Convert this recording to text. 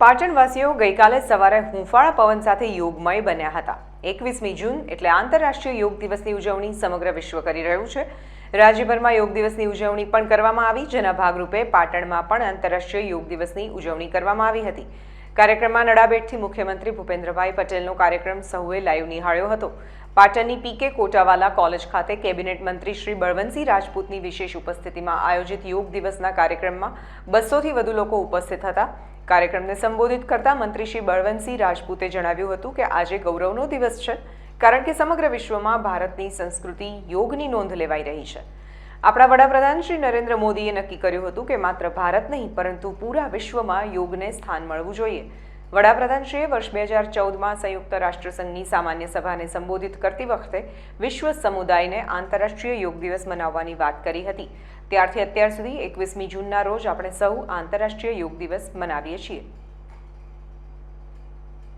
પાટણવાસીઓ ગઈકાલે સવારે હુંફાળા પવન સાથે યોગમય બન્યા હતા. એકવીસમી જૂન એટલે આંતરરાષ્ટ્રીય યોગ દિવસની ઉજવણી સમગ્ર વિશ્વ કરી રહ્યું છે. રાજ્યભરમાં યોગ દિવસની ઉજવણી પણ કરવામાં આવી, જેના ભાગરૂપે પાટણમાં પણ આંતરરાષ્ટ્રીય યોગ દિવસની ઉજવણી કરવામાં આવી હતી. કાર્યક્રમમાં નડાબેટથી મુખ્યમંત્રી ભૂપેન્દ્રભાઈ પટેલનો કાર્યક્રમ સૌએ લાઈવ નિહાળ્યો હતો. પાટણની પીકે કોટાવાલા કોલેજ ખાતે કેબિનેટ મંત્રી શ્રી બળવંતસિંહ રાજપૂતની વિશેષ ઉપસ્થિતિમાં આયોજિત યોગ દિવસના કાર્યક્રમમાં બસોથી વધુ લોકો ઉપસ્થિત હતા. કાર્યક્રમને સંબોધિત કરતા મંત્રી શ્રી બળવંતસિંહ રાજપૂતે જણાવ્યું હતું કે આજે ગૌરવનો દિવસ છે, કારણ કે સમગ્ર વિશ્વમાં ભારતની સંસ્કૃતિ યોગની નોંધ લેવાઈ રહી છે. આપણા વડાપ્રધાન શ્રી નરેન્દ્ર મોદીએ નક્કી કર્યું હતું કે માત્ર ભારત નહીં, પરંતુ પૂરા વિશ્વમાં યોગને સ્થાન મળવું જોઈએ. વડાપ્રધાનશ્રીએ વર્ષ બે હજાર ચૌદમાં સંયુક્ત રાષ્ટ્રસંઘની સામાન્ય સભાને સંબોધિત કરતી વખતે વિશ્વ સમુદાયને આંતરરાષ્ટ્રીય યોગ દિવસ મનાવવાની વાત કરી હતી. ત્યારથી અત્યાર સુધી એકવીસમી જૂનના રોજ આપણે સૌ આંતરરાષ્ટ્રીય યોગ દિવસ મનાવીએ છીએ.